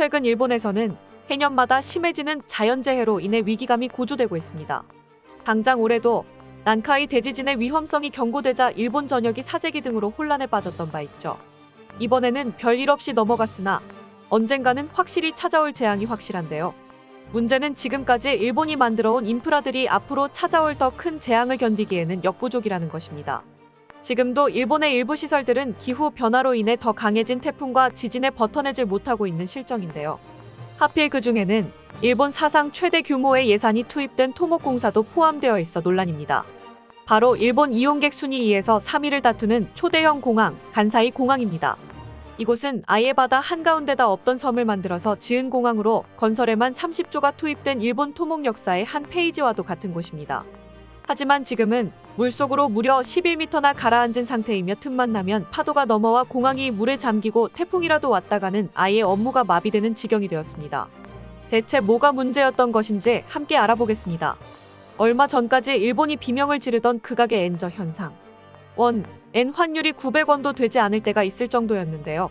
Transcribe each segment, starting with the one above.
최근 일본에서는 해년마다 심해지는 자연재해로 인해 위기감이 고조되고 있습니다. 당장 올해도 난카이 대지진의 위험성이 경고되자 일본 전역이 사재기 등으로 혼란에 빠졌던 바 있죠. 이번에는 별일 없이 넘어갔으나 언젠가는 확실히 찾아올 재앙이 확실한데요. 문제는 지금까지 일본이 만들어온 인프라들이 앞으로 찾아올 더 큰 재앙을 견디기에는 역부족이라는 것입니다. 지금도 일본의 일부 시설들은 기후 변화로 인해 더 강해진 태풍과 지진에 버텨내질 못하고 있는 실정인데요. 하필 그 중에는 일본 사상 최대 규모의 예산이 투입된 토목공사도 포함되어 있어 논란입니다. 바로 일본 이용객 순위 2에서 3위를 다투는 초대형 공항, 간사이 공항입니다. 이곳은 아예 바다 한가운데다 없던 섬을 만들어서 지은 공항으로 건설에만 30조가 투입된 일본 토목 역사의 한 페이지와도 같은 곳입니다. 하지만 지금은 물속으로 무려 11m나 가라앉은 상태이며 틈만 나면 파도가 넘어와 공항이 물에 잠기고 태풍이라도 왔다가는 아예 업무가 마비되는 지경이 되었습니다. 대체 뭐가 문제였던 것인지 함께 알아보겠습니다. 얼마 전까지 일본이 비명을 지르던 극악의 엔저 현상. 원, 엔 환율이 900원도 되지 않을 때가 있을 정도였는데요.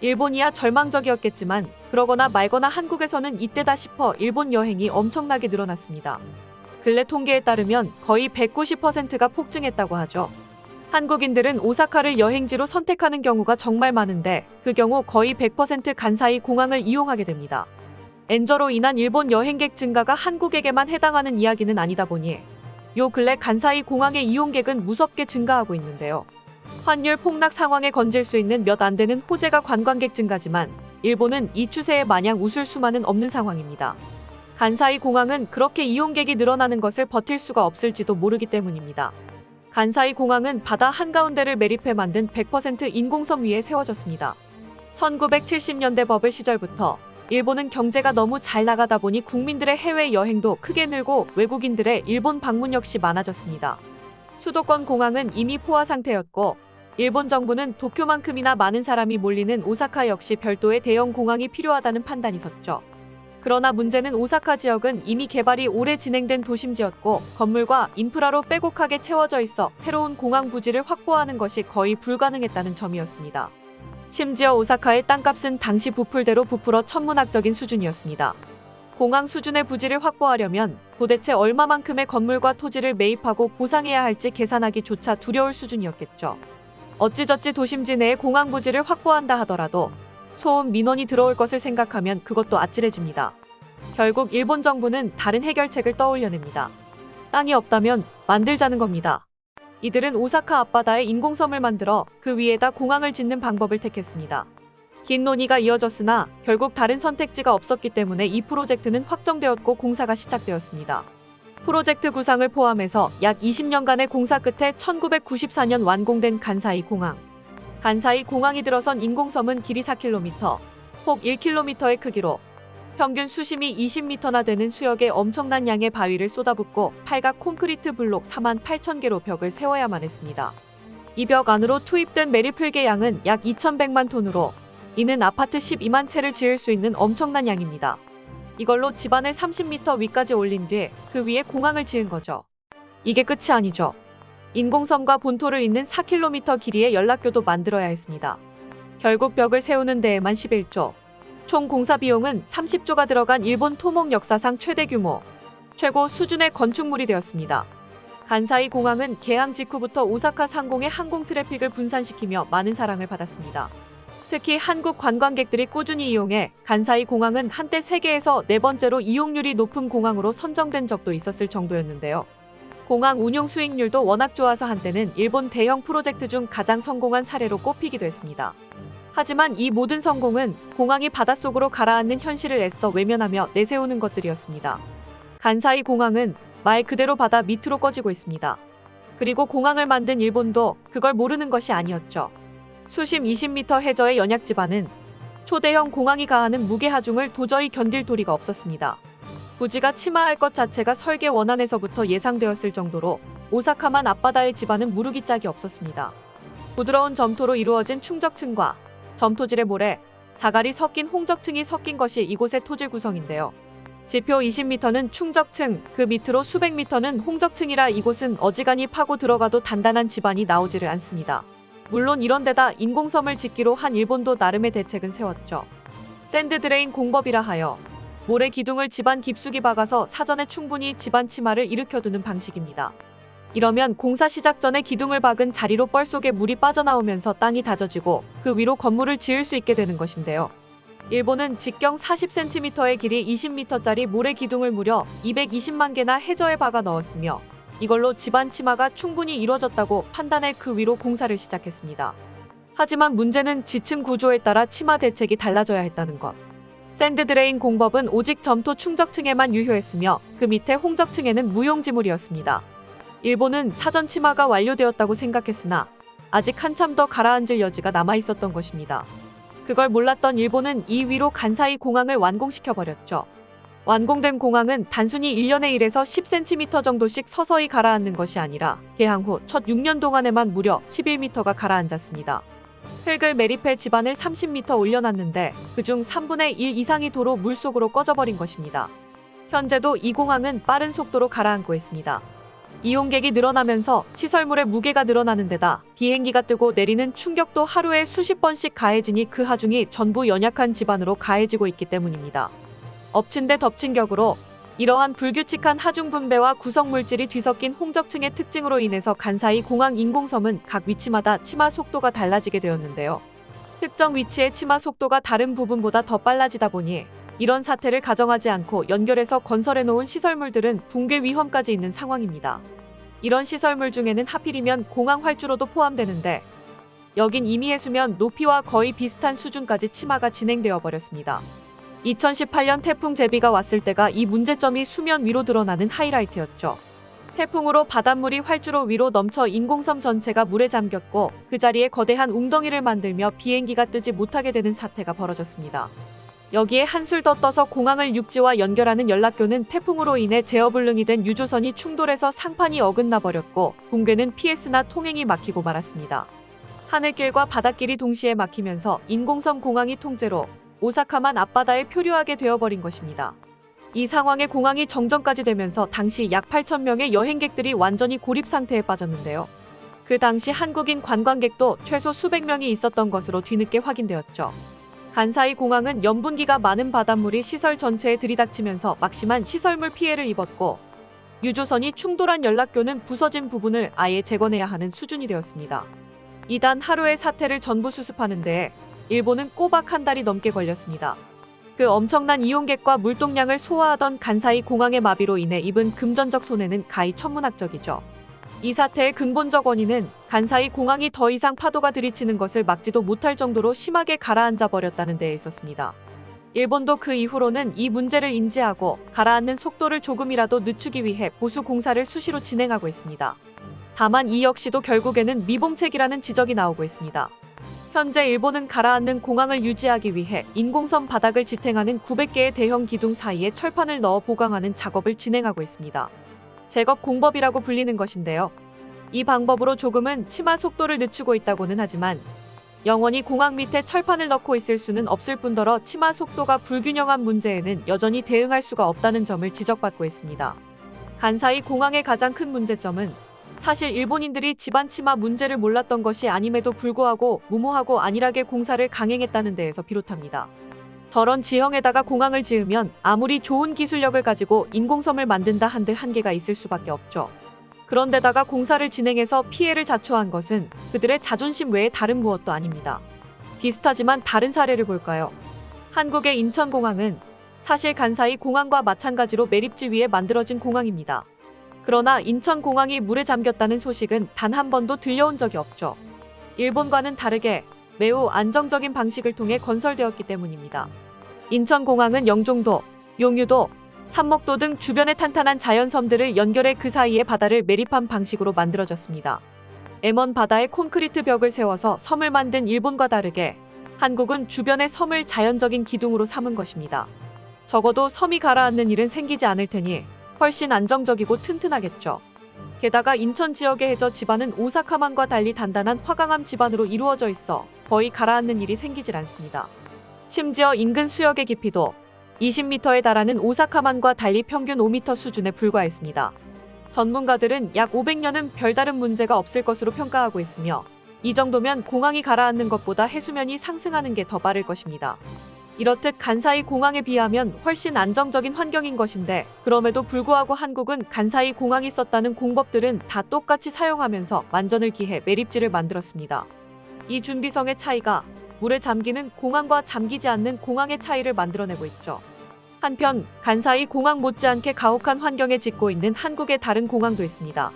일본이야 절망적이었겠지만 그러거나 말거나 한국에서는 이때다 싶어 일본 여행이 엄청나게 늘어났습니다. 근래 통계에 따르면 거의 190%가 폭증했다고 하죠. 한국인들은 오사카를 여행지로 선택하는 경우가 정말 많은데 그 경우 거의 100% 간사이 공항을 이용하게 됩니다. 엔저로 인한 일본 여행객 증가가 한국에게만 해당하는 이야기는 아니다 보니 요 근래 간사이 공항의 이용객은 무섭게 증가하고 있는데요. 환율 폭락 상황에 건질 수 있는 몇 안 되는 호재가 관광객 증가지만 일본은 이 추세에 마냥 웃을 수만은 없는 상황입니다. 간사이 공항은 그렇게 이용객이 늘어나는 것을 버틸 수가 없을지도 모르기 때문입니다. 간사이 공항은 바다 한가운데를 매립해 만든 100% 인공섬 위에 세워졌습니다. 1970년대 버블 시절부터 일본은 경제가 너무 잘 나가다 보니 국민들의 해외 여행도 크게 늘고 외국인들의 일본 방문 역시 많아졌습니다. 수도권 공항은 이미 포화 상태였고 일본 정부는 도쿄만큼이나 많은 사람이 몰리는 오사카 역시 별도의 대형 공항이 필요하다는 판단이 섰죠. 그러나 문제는 오사카 지역은 이미 개발이 오래 진행된 도심지였고 건물과 인프라로 빼곡하게 채워져 있어 새로운 공항 부지를 확보하는 것이 거의 불가능했다는 점이었습니다. 심지어 오사카의 땅값은 당시 부풀대로 부풀어 천문학적인 수준이었습니다. 공항 수준의 부지를 확보하려면 도대체 얼마만큼의 건물과 토지를 매입하고 보상해야 할지 계산하기조차 두려울 수준이었겠죠. 어찌저찌 도심지 내에 공항 부지를 확보한다 하더라도 소음 민원이 들어올 것을 생각하면 그것도 아찔해집니다. 결국 일본 정부는 다른 해결책을 떠올려냅니다. 땅이 없다면 만들자는 겁니다. 이들은 오사카 앞바다에 인공섬을 만들어 그 위에다 공항을 짓는 방법을 택했습니다. 긴 논의가 이어졌으나 결국 다른 선택지가 없었기 때문에 이 프로젝트는 확정되었고 공사가 시작되었습니다. 프로젝트 구상을 포함해서 약 20년간의 공사 끝에 1994년 완공된 간사이 공항. 간사이 공항이 들어선 인공섬은 길이 4km, 폭 1km의 크기로 평균 수심이 20m나 되는 수역에 엄청난 양의 바위를 쏟아붓고 팔각 콘크리트 블록 4만 8천 개로 벽을 세워야만 했습니다. 이 벽 안으로 투입된 매립풀개 양은 약 2,100만 톤으로 이는 아파트 12만 채를 지을 수 있는 엄청난 양입니다. 이걸로 집안을 30m 위까지 올린 뒤 그 위에 공항을 지은 거죠. 이게 끝이 아니죠. 인공섬과 본토를 잇는 4km 길이의 연락교도 만들어야 했습니다. 결국 벽을 세우는 데에만 11조, 총 공사 비용은 30조가 들어간 일본 토목 역사상 최대 규모, 최고 수준의 건축물이 되었습니다. 간사이 공항은 개항 직후부터 오사카 상공의 항공 트래픽을 분산시키며 많은 사랑을 받았습니다. 특히 한국 관광객들이 꾸준히 이용해 간사이 공항은 한때 세계에서 네 번째로 이용률이 높은 공항으로 선정된 적도 있었을 정도였는데요. 공항 운용 수익률도 워낙 좋아서 한때는 일본 대형 프로젝트 중 가장 성공한 사례로 꼽히기도 했습니다. 하지만 이 모든 성공은 공항이 바닷속으로 가라앉는 현실을 애써 외면하며 내세우는 것들이었습니다. 간사이 공항은 말 그대로 바다 밑으로 꺼지고 있습니다. 그리고 공항을 만든 일본도 그걸 모르는 것이 아니었죠. 수심 20m 해저의 연약 지반은 초대형 공항이 가하는 무게 하중을 도저히 견딜 도리가 없었습니다. 부지가 침하할 것 자체가 설계 원안에서부터 예상되었을 정도로 오사카만 앞바다의 지반은 무르기 짝이 없었습니다. 부드러운 점토로 이루어진 충적층과 점토질의 모래, 자갈이 섞인 홍적층이 섞인 것이 이곳의 토질 구성인데요. 지표 20m는 충적층, 그 밑으로 수백 미터는 홍적층이라 이곳은 어지간히 파고 들어가도 단단한 지반이 나오지를 않습니다. 물론 이런 데다 인공섬을 짓기로 한 일본도 나름의 대책은 세웠죠. 샌드 드레인 공법이라 하여 모래 기둥을 집안 깊숙이 박아서 사전에 충분히 집안 치마를 일으켜두는 방식입니다. 이러면 공사 시작 전에 기둥을 박은 자리로 뻘 속에 물이 빠져나오면서 땅이 다져지고 그 위로 건물을 지을 수 있게 되는 것인데요. 일본은 직경 40cm의 길이 20m짜리 모래 기둥을 무려 220만 개나 해저에 박아 넣었으며 이걸로 집안 치마가 충분히 이루어졌다고 판단해 그 위로 공사를 시작했습니다. 하지만 문제는 지층 구조에 따라 치마 대책이 달라져야 했다는 것. 샌드 드레인 공법은 오직 점토 충적층에만 유효했으며 그 밑에 홍적층에는 무용지물이었습니다. 일본은 사전 치마가 완료되었다고 생각했으나 아직 한참 더 가라앉을 여지가 남아 있었던 것입니다. 그걸 몰랐던 일본은 이 위로 간사이 공항을 완공시켜 버렸죠. 완공된 공항은 단순히 1년에 1에서 10cm 정도씩 서서히 가라앉는 것이 아니라 개항 후 첫 6년 동안에만 무려 11m가 가라앉았습니다. 흙을 매립해 집안을 30m 올려놨는데 그중 3분의 1 이상이 도로 물속으로 꺼져버린 것입니다. 현재도 이 공항은 빠른 속도로 가라앉고 있습니다. 이용객이 늘어나면서 시설물의 무게가 늘어나는 데다 비행기가 뜨고 내리는 충격도 하루에 수십 번씩 가해지니 그 하중이 전부 연약한 집안으로 가해지고 있기 때문입니다. 엎친 데 덮친 격으로 이러한 불규칙한 하중 분배와 구성 물질이 뒤섞인 홍적층의 특징으로 인해서 간사이 공항 인공섬은 각 위치마다 치마 속도가 달라지게 되었는데요. 특정 위치의 치마 속도가 다른 부분보다 더 빨라지다 보니 이런 사태를 가정하지 않고 연결해서 건설해 놓은 시설물들은 붕괴 위험까지 있는 상황입니다. 이런 시설물 중에는 하필이면 공항 활주로도 포함되는데 여긴 이미 해수면 높이와 거의 비슷한 수준까지 치마가 진행되어 버렸습니다. 2018년 태풍 제비가 왔을 때가 이 문제점이 수면 위로 드러나는 하이라이트였죠. 태풍으로 바닷물이 활주로 위로 넘쳐 인공섬 전체가 물에 잠겼고 그 자리에 거대한 웅덩이를 만들며 비행기가 뜨지 못하게 되는 사태가 벌어졌습니다. 여기에 한술 더 떠서 공항을 육지와 연결하는 연락교는 태풍으로 인해 제어불능이 된 유조선이 충돌해서 상판이 어긋나 버렸고 붕괴는 PS나 통행이 막히고 말았습니다. 하늘길과 바닷길이 동시에 막히면서 인공섬 공항이 통제로 오사카만 앞바다에 표류하게 되어버린 것입니다. 이 상황에 공항이 정전까지 되면서 당시 약 8천 명의 여행객들이 완전히 고립 상태에 빠졌는데요. 그 당시 한국인 관광객도 최소 수백 명이 있었던 것으로 뒤늦게 확인되었죠. 간사이 공항은 염분기가 많은 바닷물이 시설 전체에 들이닥치면서 막심한 시설물 피해를 입었고 유조선이 충돌한 연락교는 부서진 부분을 아예 재건해야 하는 수준이 되었습니다. 이단 하루의 사태를 전부 수습하는 데에 일본은 꼬박 한 달이 넘게 걸렸습니다. 그 엄청난 이용객과 물동량을 소화하던 간사이 공항의 마비로 인해 입은 금전적 손해는 가히 천문학적이죠. 이 사태의 근본적 원인은 간사이 공항이 더 이상 파도가 들이치는 것을 막지도 못할 정도로 심하게 가라앉아 버렸다는 데에 있었습니다. 일본도 그 이후로는 이 문제를 인지하고 가라앉는 속도를 조금이라도 늦추기 위해 보수 공사를 수시로 진행하고 있습니다. 다만 이 역시도 결국에는 미봉책이라는 지적이 나오고 있습니다. 현재 일본은 가라앉는 공항을 유지하기 위해 인공섬 바닥을 지탱하는 900개의 대형 기둥 사이에 철판을 넣어 보강하는 작업을 진행하고 있습니다. 제거 공법이라고 불리는 것인데요. 이 방법으로 조금은 치마 속도를 늦추고 있다고는 하지만 영원히 공항 밑에 철판을 넣고 있을 수는 없을 뿐더러 치마 속도가 불균형한 문제에는 여전히 대응할 수가 없다는 점을 지적받고 있습니다. 간사이 공항의 가장 큰 문제점은 사실 일본인들이 집안 치마 문제를 몰랐던 것이 아님에도 불구하고 무모하고 안일하게 공사를 강행했다는 데에서 비롯합니다. 저런 지형에다가 공항을 지으면 아무리 좋은 기술력을 가지고 인공섬을 만든다 한들 한계가 있을 수밖에 없죠. 그런데다가 공사를 진행해서 피해를 자초한 것은 그들의 자존심 외에 다른 무엇도 아닙니다. 비슷하지만 다른 사례를 볼까요? 한국의 인천공항은 사실 간사이 공항과 마찬가지로 매립지 위에 만들어진 공항입니다. 그러나 인천공항이 물에 잠겼다는 소식은 단 한 번도 들려온 적이 없죠. 일본과는 다르게 매우 안정적인 방식을 통해 건설되었기 때문입니다. 인천공항은 영종도, 용유도, 삼목도 등 주변의 탄탄한 자연섬들을 연결해 그 사이에 바다를 매립한 방식으로 만들어졌습니다. M1 바다에 콘크리트 벽을 세워서 섬을 만든 일본과 다르게 한국은 주변의 섬을 자연적인 기둥으로 삼은 것입니다. 적어도 섬이 가라앉는 일은 생기지 않을 테니 훨씬 안정적이고 튼튼하겠죠. 게다가 인천 지역의 해저 지반은 오사카만과 달리 단단한 화강암 지반으로 이루어져 있어 거의 가라앉는 일이 생기질 않습니다. 심지어 인근 수역의 깊이도 20m에 달하는 오사카만과 달리 평균 5m 수준에 불과했습니다. 전문가들은 약 500년은 별다른 문제가 없을 것으로 평가하고 있으며 이 정도면 공항이 가라앉는 것보다 해수면이 상승하는 게 더 빠를 것입니다. 이렇듯 간사이 공항에 비하면 훨씬 안정적인 환경인 것인데 그럼에도 불구하고 한국은 간사이 공항이 썼다는 공법들은 다 똑같이 사용하면서 완전을 기해 매립지를 만들었습니다. 이 준비성의 차이가 물에 잠기는 공항과 잠기지 않는 공항의 차이를 만들어내고 있죠. 한편 간사이 공항 못지않게 가혹한 환경에 짓고 있는 한국의 다른 공항도 있습니다.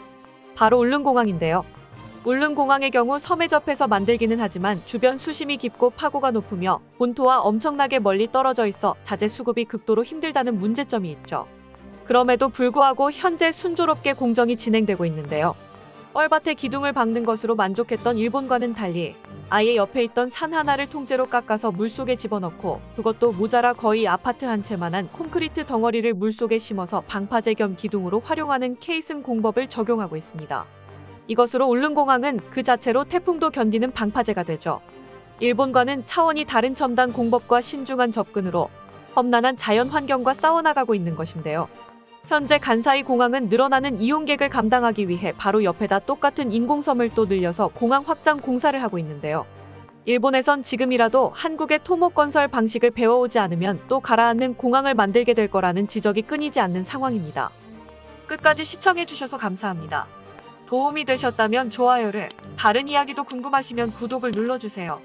바로 울릉공항인데요. 울릉공항의 경우 섬에 접해서 만들기는 하지만 주변 수심이 깊고 파고가 높으며 본토와 엄청나게 멀리 떨어져 있어 자재 수급이 극도로 힘들다는 문제점이 있죠. 그럼에도 불구하고 현재 순조롭게 공정이 진행되고 있는데요. 뻘밭에 기둥을 박는 것으로 만족했던 일본과는 달리 아예 옆에 있던 산 하나를 통째로 깎아서 물속에 집어넣고 그것도 모자라 거의 아파트 한 채만한 콘크리트 덩어리를 물속에 심어서 방파제 겸 기둥으로 활용하는 케이슨 공법을 적용하고 있습니다. 이것으로 울릉공항은 그 자체로 태풍도 견디는 방파제가 되죠. 일본과는 차원이 다른 첨단 공법과 신중한 접근으로 험난한 자연 환경과 싸워나가고 있는 것인데요. 현재 간사이 공항은 늘어나는 이용객을 감당하기 위해 바로 옆에다 똑같은 인공섬을 또 늘려서 공항 확장 공사를 하고 있는데요. 일본에선 지금이라도 한국의 토목 건설 방식을 배워오지 않으면 또 가라앉는 공항을 만들게 될 거라는 지적이 끊이지 않는 상황입니다. 끝까지 시청해주셔서 감사합니다. 도움이 되셨다면 좋아요를, 다른 이야기도 궁금하시면 구독을 눌러주세요.